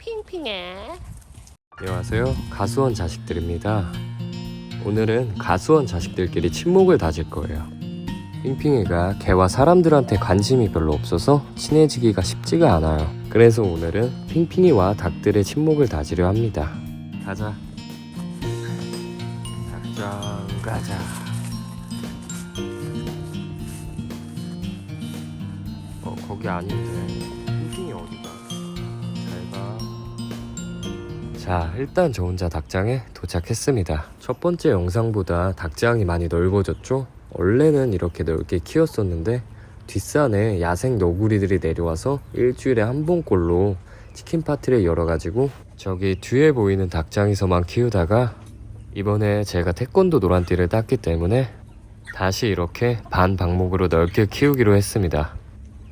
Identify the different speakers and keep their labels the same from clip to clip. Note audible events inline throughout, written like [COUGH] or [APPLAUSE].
Speaker 1: 핑핑해.
Speaker 2: 안녕하세요. 가수원 자식들입니다. 오늘은 가수원 자식들끼리 친목을 다질 거예요. 핑핑이가 개와 사람들한테 관심이 별로 없어서 친해지기가 쉽지가 않아요. 그래서 오늘은 핑핑이와 닭들의 친목을 다지려 합니다. 가자. 닭장 가자. 어 거기 아닌데. 자, 일단 저 혼자 닭장에 도착했습니다. 첫 번째 영상보다 닭장이 많이 넓어졌죠? 원래는 이렇게 넓게 키웠었는데 뒷산에 야생 너구리들이 내려와서 일주일에 한 번꼴로 치킨 파티를 열어가지고 저기 뒤에 보이는 닭장에서만 키우다가 이번에 제가 태권도 노란띠를 땄기 때문에 다시 이렇게 반 방목으로 넓게 키우기로 했습니다.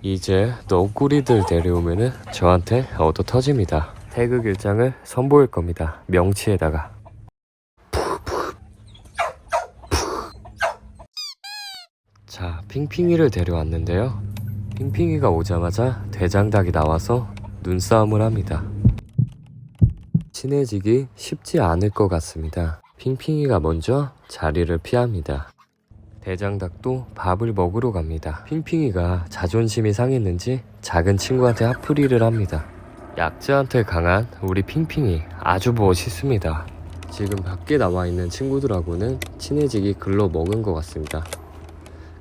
Speaker 2: 이제 너구리들 데려오면은 저한테 얻어 터집니다. 태극 일장을 선보일 겁니다. 명치에다가. 자, 핑핑이를 데려왔는데요. 핑핑이가 오자마자 대장닭이 나와서 눈싸움을 합니다. 친해지기 쉽지 않을 것 같습니다. 핑핑이가 먼저 자리를 피합니다. 대장닭도 밥을 먹으러 갑니다. 핑핑이가 자존심이 상했는지 작은 친구한테 하프리를 합니다. 약자한테 강한 우리 핑핑이 아주 멋있습니다. 지금 밖에 나와 있는 친구들하고는 친해지기 글러 먹은 것 같습니다.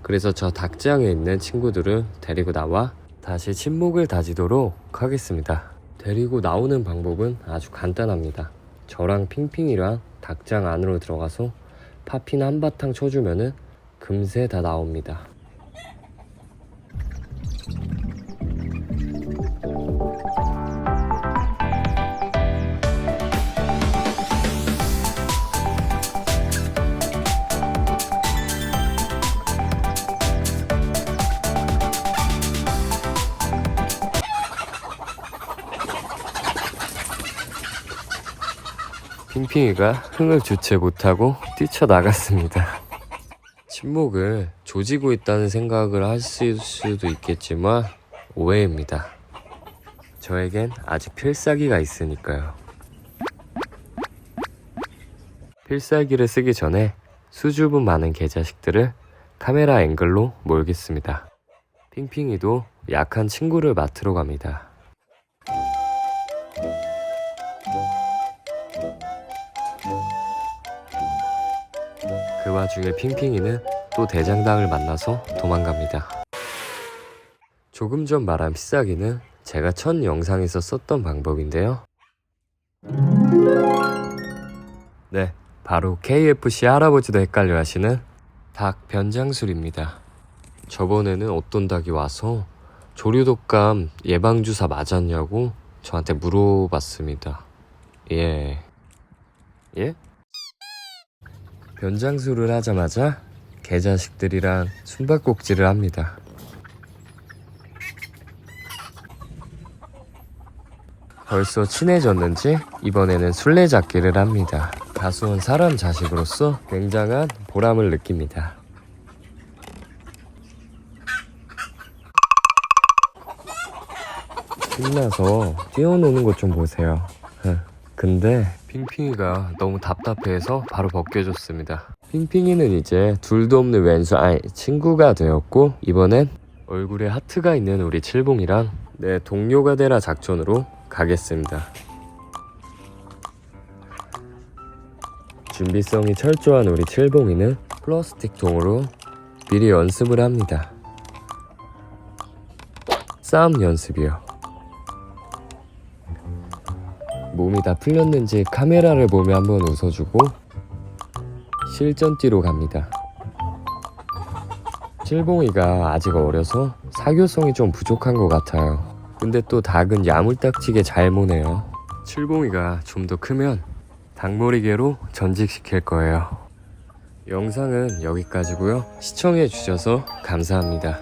Speaker 2: 그래서 저 닭장에 있는 친구들을 데리고 나와 다시 친목을 다지도록 하겠습니다. 데리고 나오는 방법은 아주 간단합니다. 저랑 핑핑이랑 닭장 안으로 들어가서 파핀 한바탕 쳐주면은 금세 다 나옵니다. 핑핑이가 흥을 주체 못하고 뛰쳐나갔습니다. 침묵을 조지고 있다는 생각을 하실 수도 있겠지만 오해입니다. 저에겐 아직 필살기가 있으니까요. 필살기를 쓰기 전에 수줍음 많은 개자식들을 카메라 앵글로 몰겠습니다. 핑핑이도 약한 친구를 맡으러 갑니다. 그 와중에 핑핑이는 또 대장당을 만나서 도망갑니다. 조금 전 말한 피싸기는 제가 첫 영상에서 썼던 방법인데요. 네, 바로 KFC 할아버지도 헷갈려 하시는 닭 변장술입니다. 저번에는 어떤 닭이 와서 조류독감 예방주사 맞았냐고 저한테 물어봤습니다. 예. 예? 변장술을 하자마자 개자식들이랑 숨바꼭질을 합니다. 벌써 친해졌는지 이번에는 술래잡기를 합니다. 가수원 사람 자식으로서 굉장한 보람을 느낍니다. 신나서 뛰어노는 것 좀 보세요. 응. 근데 핑핑이가 너무 답답해서 바로 벗겨줬습니다. 핑핑이는 이제 둘도 없는 왼수 아니 친구가 되었고 이번엔 얼굴에 하트가 있는 우리 칠봉이랑 내 동료가 되라 작전으로 가겠습니다. 준비성이 철저한 우리 칠봉이는 플라스틱 통으로 미리 연습을 합니다. 싸움 연습이요. 몸이 다 풀렸는지 카메라를 보며 한번 웃어주고 실전띠로 갑니다. 칠봉이가 아직 어려서 사교성이 좀 부족한 것 같아요. 근데 또 닭은 야물딱지게 잘 모네요. 칠봉이가 좀 더 크면 닭머리개로 전직시킬 거예요. 영상은 여기까지고요. 시청해 주셔서 감사합니다.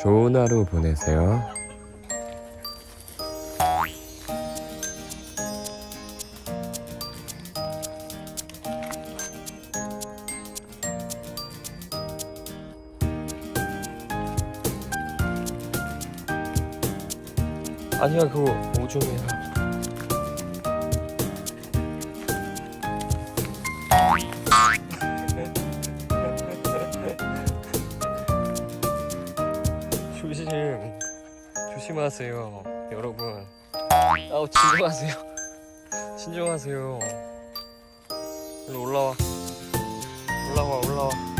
Speaker 2: 좋은 하루 보내세요. 아니야 그거. 뭐 오줌이야 [LAUGHS] 조심. 조심하세요 여러분. 아우 진정하세요. [LAUGHS] 진정하세요. 올라와. 올라와 올라와.